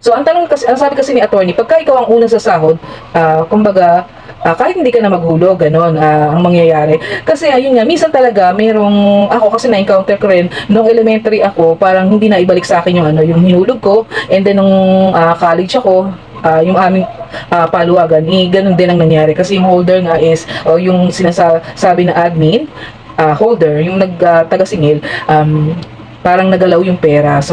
So ang tanong kasi, ang sabi kasi ni attorney, pagka ikaw ang una sa sahod, ah, kumbaga, ah, kahit hindi ka na maghulog, ganon, ah, ang mangyayari. Kasi ayun nga, minsan talaga, merong, ako kasi na-encounter ko rin, nung elementary ako, parang hindi na ibalik sa akin yung ano, yung hinulog ko, and then nung ah, college ako, ah, yung aming ah, paluwagan, eh, ganun din ang nangyari. Kasi yung holder nga is, o yung sinasabi na admin, ah, holder, yung nag-taga-singil, um, parang nagalaw yung pera. So,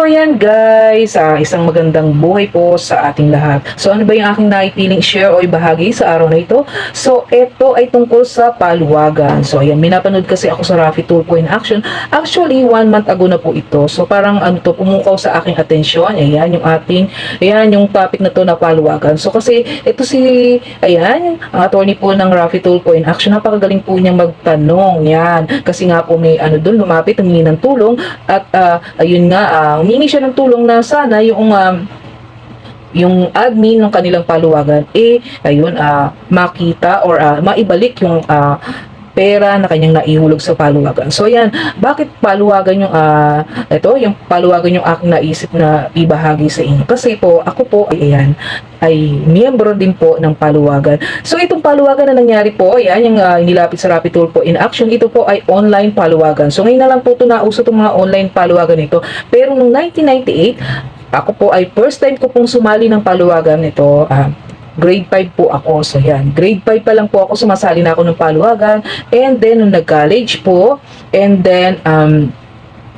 So ayan guys, ah, isang magandang buhay po sa ating lahat. So ano ba yung aking naipiling share o ibahagi sa araw na ito? So ito ay tungkol sa paluwagan. So ayan, minapanood kasi ako sa Rafi Tulpo in Action. Actually, one month ago na po ito. So parang ano to, pumukaw sa aking atensyon. Ayan, yung ating, ayan, yung topic na to na paluwagan. So kasi ito si, ayan, ang attorney po ng Rafi Tulpo in Action. Napakagaling po niyang magtanong. Yan. Kasi nga po may ano doon, lumapit, humingi ng tulong. At ah, ayun nga, ah, humingi siya ng tulong na sana yung um, yung admin ng kanilang paluwagan eh ayun ah makita or ah, maibalik yung ah, pera na kanyang naihulog sa paluwagan. So yan, bakit paluwagan yung ah ito, yung paluwagan yung aking naisip na ibahagi sa inyo. Kasi po, ako po ay ayan, ay miyembro din po ng paluwagan. So itong paluwagan na nangyari po, ayan, yung ah, inilapit sa Rapid Tool po in action, ito po ay online paluwagan. So ngayon na lang po ito nauso itong mga online paluwagan nito. Pero noong 1998, ako po ay first time ko pong sumali ng paluwagan nito. ah, grade 5 po ako. So yan, grade 5 pa lang po ako, sumasali na ako ng paluwagan. And then, nung nag-college po, and then, um,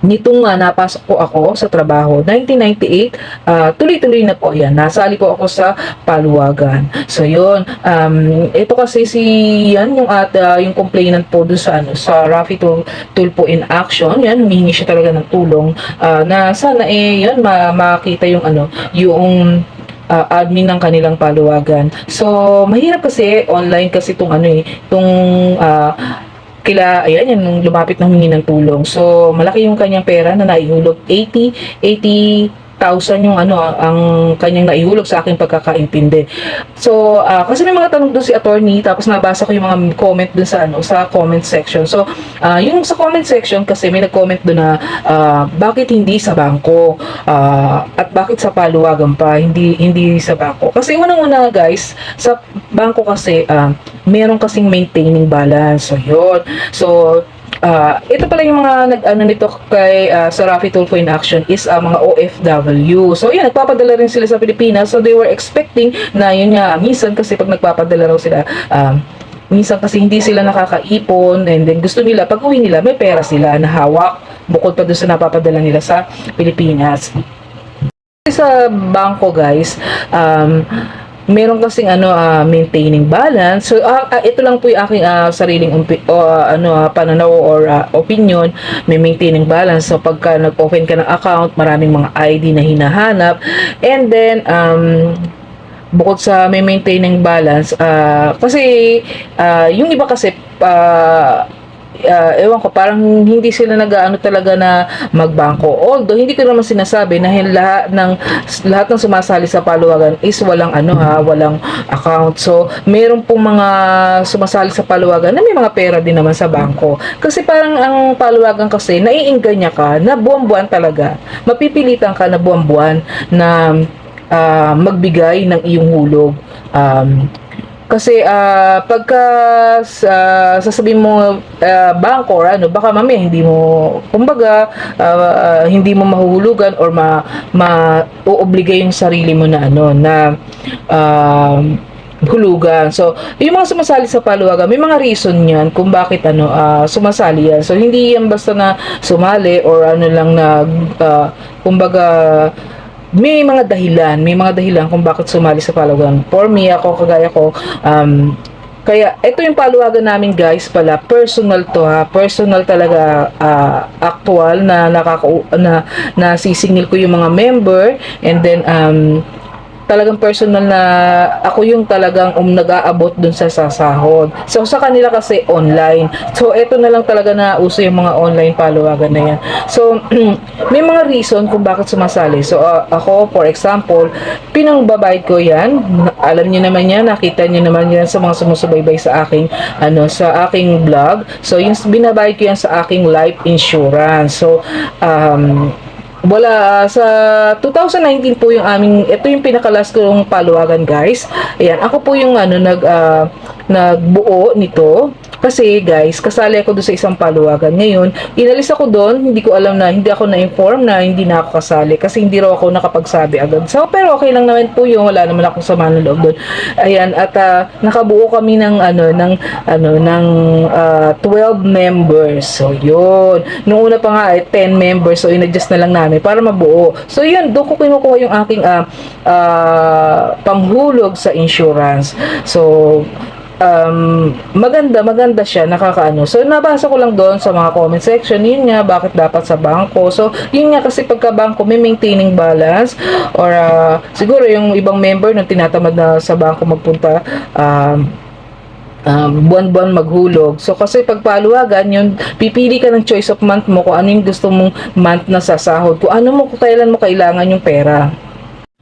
nito nga napasok po ako sa trabaho 1998 ah, tuloy-tuloy na po yan. Nasali po ako sa paluwagan. So yun. Um, ito kasi si yan yung at ah, yung complainant po dun sa ano sa Rafi Tool, tool po in action. Yan humihingi siya talaga ng tulong. Ah, na sana eh yan ma- makita yung ano yung uh, admin ng kanilang paluwagan. So, mahirap kasi online kasi itong ano eh, itong uh, kila, ayan yan, lumapit na humingi ng tulong. So, malaki yung kanyang pera na naihulog. 80, 80 1,000 yung ano ang kanyang naihulog sa aking pagkakaintindi. So, ah, kasi may mga tanong doon si attorney tapos nabasa ko yung mga comment doon sa ano sa comment section. So, ah, yung sa comment section kasi may nag-comment doon na ah, bakit hindi sa bangko Ah, at bakit sa paluwagan pa hindi hindi sa bangko. Kasi unang-una guys, sa bangko kasi ah, meron kasing maintaining balance. So, yun. So, Ah, ito pala yung mga nag-ano nito kay ah, sa Tulfo in Action is ah, mga OFW. So yan, nagpapadala rin sila sa Pilipinas. So they were expecting na yun nga, minsan kasi pag nagpapadala raw sila, um, minsan kasi hindi sila nakakaipon and then gusto nila, pag uwi nila, may pera sila na hawak bukod pa doon sa napapadala nila sa Pilipinas. Sa bangko guys, um, meron kasing ano ah, maintaining balance. So ah, ah, ito lang po yung aking ah, sariling umpi- ah, ano ah, pananaw or ah, opinion, may maintaining balance. So pagka nag-open ka ng account, maraming mga ID na hinahanap. And then um bukod sa may maintaining balance, ah, kasi ah, yung iba kasi ah, ah, ewan ko, parang hindi sila nag-ano talaga na magbangko. Although, hindi ko naman sinasabi na lahat ng, lahat ng sumasali sa paluwagan is walang ano ha, walang account. So, meron pong mga sumasali sa paluwagan na may mga pera din naman sa bangko. Kasi parang ang paluwagan kasi, naiingganya ka na buwan-buwan talaga. Mapipilitan ka na buwan-buwan na ah, magbigay ng iyong hulog. Um, kasi ah, pagka sa sasabihin mo ah, bangko or ano, baka mamaya hindi mo kumbaga ah, hindi mo mahuhulugan or ma, ma uobligay yung sarili mo na ano na um, hulugan. So, yung mga sumasali sa paluwagan, may mga reason yan kung bakit ano ah, sumasali yan. So, hindi yan basta na sumali or ano lang na ah, kumbaga may mga dahilan, may mga dahilan kung bakit sumali sa paluwagan. For me, ako, kagaya ko, um, Kaya ito yung paluwagan namin guys pala, personal to ha, personal talaga ah, actual na nakaka na nasisingil ko yung mga member. And then um talagang personal na ako yung talagang um, nag-aabot dun sa sasahod. So sa kanila kasi online. So ito na lang talaga na uso yung mga online paluwagan na yan. So may mga reason kung bakit sumasali. So ah, ako for example, pinangbabayad ko yan. Alam niyo naman yan, nakita niyo naman yan sa mga sumusubaybay sa aking ano sa aking vlog. So yung binabayad ko yan sa aking life insurance. So um wala sa 2019 po yung aming ito yung pinakalas kong paluwagan guys. Ayan ako po yung ano nag ah, nagbuo nito kasi guys kasali ako doon sa isang paluwagan. Ngayon inalis ako doon hindi ko alam na hindi ako na-inform na hindi na ako kasali kasi hindi raw ako nakapagsabi agad. So pero okay lang naman po yung wala naman akong sama ng doon ayan at ah, nakabuo kami ng ano ng ano ng ah, 12 members. So yun. Nung una pa nga eh 10 members. So in-adjust na lang namin para mabuo. So yun doon ko kinukuha yung aking ah, ah, panghulog sa insurance. So um, maganda, maganda siya, nakakaano. So, nabasa ko lang doon sa mga comment section, yun nga, bakit dapat sa bangko. So, yun nga, kasi pagka bangko, may maintaining balance, or ah, siguro yung ibang member na tinatamad na sa bangko magpunta, um, um, buwan-buwan maghulog. So, kasi pag paluwagan, yun, pipili ka ng choice of month mo kung ano yung gusto mong month na sasahod. Kung ano mo, kung kailan mo kailangan yung pera.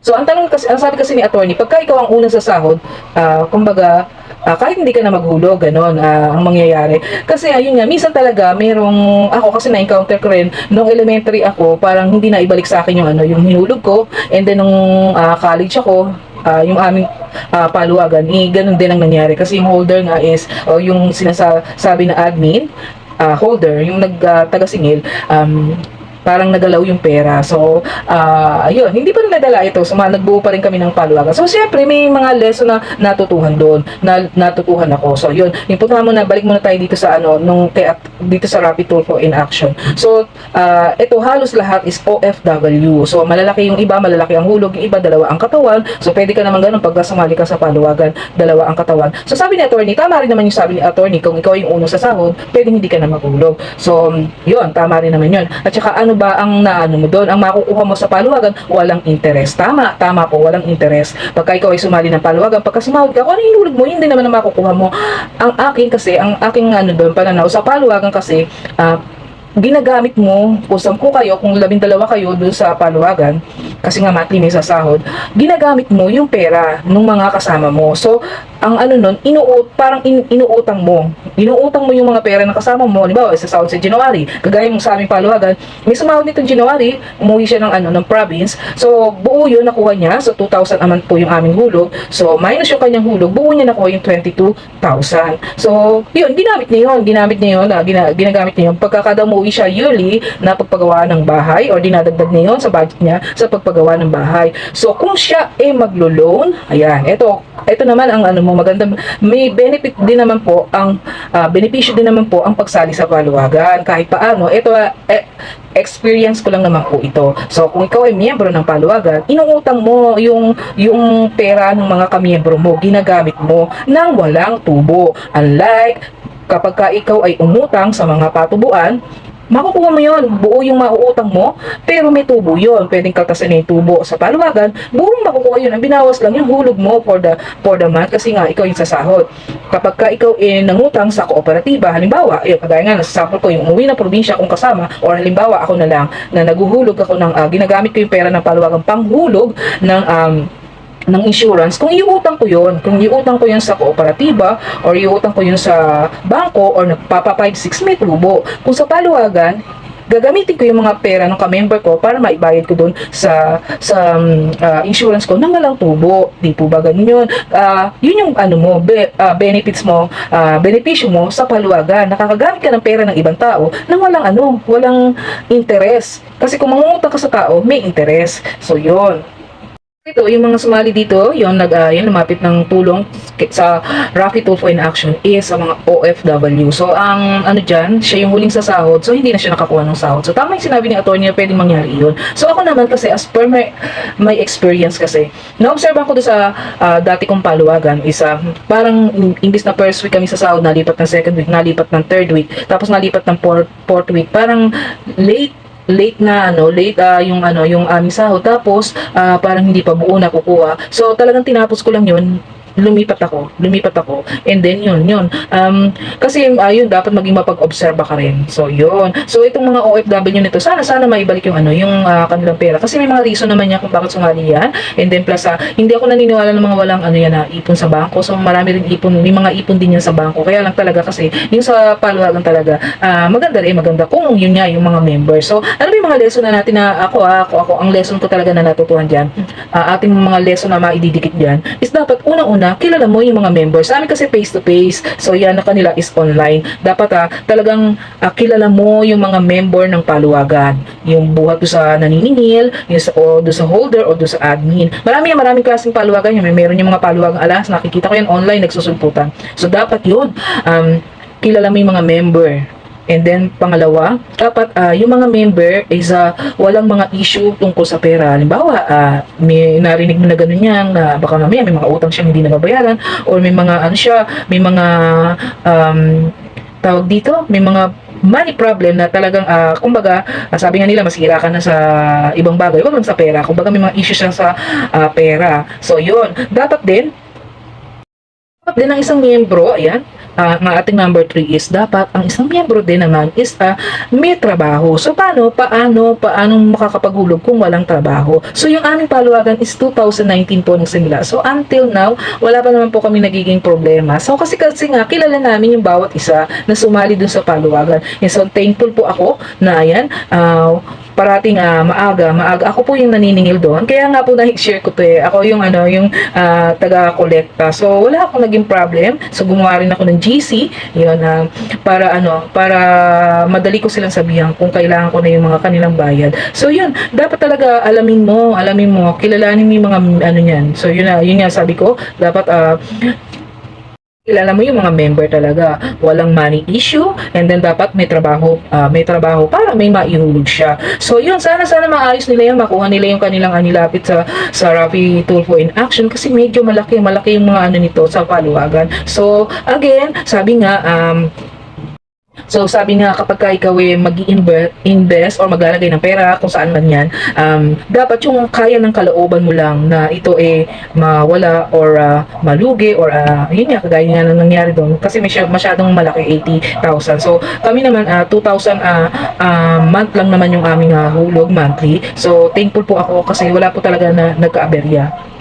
So, ang tanong kasi, ang sabi kasi ni attorney, pagka ikaw ang unang sasahod, ah, kumbaga, ah, kahit hindi ka na maghulog, ganon, ah, ang mangyayari. Kasi, ayun nga, minsan talaga, merong, ako kasi na-encounter ko rin, nung elementary ako, parang hindi na ibalik sa akin yung, ano, yung hinulog ko, and then nung ah, college ako, ah, yung aming ah, paluwagan, eh, ganun din ang nangyari. Kasi yung holder nga is, o yung sinasabi na admin, ah, holder, yung nag-tagasingil, um, parang nagalaw yung pera. So, ah ayun, hindi pa rin nadala ito. So, nagbuo pa rin kami ng paluwagan. So, syempre, may mga lesson na natutuhan doon, na natutuhan ako. So, yun, yung punta mo na, balik muna tayo dito sa ano, nung kay, dito sa Rapid Tulfo in action. So, ah ito, halos lahat is OFW. So, malalaki yung iba, malalaki ang hulog, yung iba, dalawa ang katawan. So, pwede ka naman ganun, pag ka sa paluwagan, dalawa ang katawan. So, sabi ni attorney, tama rin naman yung sabi ni attorney, kung ikaw yung unang sa sahod, pwede hindi ka na maghulog. So, yun, tama rin naman yun. At saka, ano ba ang naano mo doon? Ang makukuha mo sa paluwagan, walang interest. Tama, tama po, walang interest. Pagka ikaw ay sumali ng paluwagan, pagka sumahod ka, kung ano mo, hindi naman ang makukuha mo. Ang akin kasi, ang aking ano doon, pananaw sa paluwagan kasi, ah, ginagamit mo, kung sampu kayo, kung labing dalawa kayo doon sa paluwagan, kasi nga monthly may sasahod, ginagamit mo yung pera ng mga kasama mo. So, ang ano nun, inuut, parang in, inuutang mo. Inuutang mo yung mga pera ng kasama mo. Halimbawa, sa sahod sa January, kagaya mo sa aming paluwagan, may sumahod nitong January, umuwi siya ng ano ng province. So, buo yun nakuha niya. So, 2,000 naman po yung aming hulog. So, minus yung kanyang hulog, buo niya nakuha yung 22,000. So, yun, ginamit niya yun. Ginamit niya yun. ah, gina, ginagamit niya yun. Pagkakada umuwi siya yearly na pagpagawa ng bahay or dinadagdag niya yun sa budget niya sa pagpagawa ng bahay. So, kung siya ay maglo-loan, ayan, ito, ito naman ang ano mo maganda may benefit din naman po ang ah, benepisyo din naman po ang pagsali sa paluwagan kahit paano. Ito ah, eh, experience ko lang naman po ito. So kung ikaw ay miyembro ng paluwagan inuutang mo yung yung pera ng mga kamiyembro mo ginagamit mo nang walang tubo. Unlike kapag ka ikaw ay umutang sa mga patubuan makukuha mo yun. Buo yung mauutang mo, pero may tubo yun. Pwedeng kaltasan yung tubo sa paluwagan, buong makukuha yun. Ang binawas lang yung hulog mo for the, for the month kasi nga ikaw yung sasahod. Kapag ka ikaw eh, nangutang sa kooperatiba, halimbawa, eh, kagaya nga, sa sample ko, yung umuwi ng probinsya kung kasama, or halimbawa ako na lang, na naguhulog ako ng, ah, ginagamit ko yung pera ng paluwagan panghulog ng um, ng insurance, kung iutang ko yon kung iutang ko yun sa kooperatiba, or iutang ko yun sa bangko, or nagpapa 5-6 may tubo. Kung sa paluwagan, gagamitin ko yung mga pera ng ka-member ko para maibayad ko doon sa sa um, ah, insurance ko nang walang tubo. Di po ba ganun yun? Ah, yun yung ano mo, be, ah, benefits mo, ah, benepisyo mo sa paluwagan. Nakakagamit ka ng pera ng ibang tao nang walang ano, walang interest. Kasi kung mangungutang ka sa tao, may interest. So yun. Ito, yung mga sumali dito, yung nag ah, yung lumapit ng tulong sa Rocky Tulfo in Action is sa mga OFW. So, ang ano dyan, siya yung huling sa. So, hindi na siya nakakuha ng sahod. So, tama yung sinabi ni attorney na pwedeng mangyari yun. So, ako naman kasi, as per my, my experience kasi, na-observe ko sa ah, dati kong paluwagan, isa, parang mm, imbis na first week kami sa sahod, nalipat ng second week, nalipat ng third week, tapos nalipat ng fourth, fourth week. Parang late late na ano, late ah, yung ano, yung aming sahod tapos ah, parang hindi pa buo nakukuha. So talagang tinapos ko lang 'yun lumipat ako, lumipat ako, and then yun, yun. Um, kasi ayun, dapat maging mapag-obserba ka rin. So, yun. So, itong mga OFW nito, sana, sana maibalik yung ano, yung ah, kanilang pera. Kasi may mga reason naman niya kung bakit sumali yan. And then, plus, ah, hindi ako naniniwala ng mga walang ano yan, na ipon sa bangko. So, marami rin ipon, may mga ipon din yan sa bangko. Kaya lang talaga kasi, yung sa paluwagan talaga, ah, maganda rin, maganda kung yun nga, yung mga members. So, ano yung mga lesson na natin na ako, ah, ako, ako, ang lesson ko talaga na natutuhan dyan, ah, ating mga lesson na maididikit dyan, is dapat unang-una, kilala mo yung mga members. Sa amin kasi face-to-face, so yan na kanila is online. Dapat ah, talagang ah, kilala mo yung mga member ng paluwagan. Yung buhat do sa naniningil, yung sa, o do sa holder, o do sa admin. Marami yan, maraming klaseng paluwagan yun. May meron yung mga paluwagang alas, nakikita ko yan online, nagsusulputan. So dapat yun, um, kilala mo yung mga member. And then, pangalawa, dapat ah, yung mga member is ah, walang mga issue tungkol sa pera. Halimbawa, ah, may narinig mo na ganun yan, na baka mamaya may mga utang siyang hindi nababayaran, or may mga ano siya, may mga um, tawag dito, may mga money problem na talagang, ah, kumbaga, ah, sabi nga nila, masira ka na sa ibang bagay, wag lang sa pera. Kumbaga, may mga issues lang sa ah, pera. So, yun. Dapat din, dapat din ang isang miyembro, ayan, ah, ang ating number 3 is dapat ang isang miyembro din naman is ah, may trabaho. So paano, paano, paano makakapaghulog kung walang trabaho? So yung aming paluwagan is 2019 po nagsimula. So until now, wala pa naman po kami nagiging problema. So kasi kasi nga, kilala namin yung bawat isa na sumali dun sa paluwagan. And so thankful po ako na ayan, ah, parating ah, maaga, maaga. Ako po yung naniningil doon. Kaya nga po na-share ko to eh. Ako yung ano, yung ah, taga-kolekta. So wala akong naging problem. So gumawa rin ako ng GC, yun ah, para ano, para madali ko silang sabihan kung kailangan ko na yung mga kanilang bayad. So yun, dapat talaga alamin mo, alamin mo, kilalanin mo yung mga ano niyan. So yun na, yun nga sabi ko, dapat ah, kilala mo yung mga member talaga. Walang money issue and then dapat may trabaho, ah, may trabaho para may maihulog siya. So yun, sana sana maayos nila yan, makuha nila yung kanilang anilapit sa sa Rafi Tulfo in action kasi medyo malaki, malaki yung mga ano nito sa paluwagan. So again, sabi nga um So sabi nga kapag ka ikaw eh mag-invest or maglalagay ng pera kung saan man yan, um, dapat yung kaya ng kalooban mo lang na ito eh mawala or ah, malugi or ah, yun nga kagaya nga na nangyari doon kasi masyadong malaki 80,000. So kami naman ah, 2,000 ah, ah, month lang naman yung aming ah, hulog monthly. So thankful po ako kasi wala po talaga na nagkaaberya.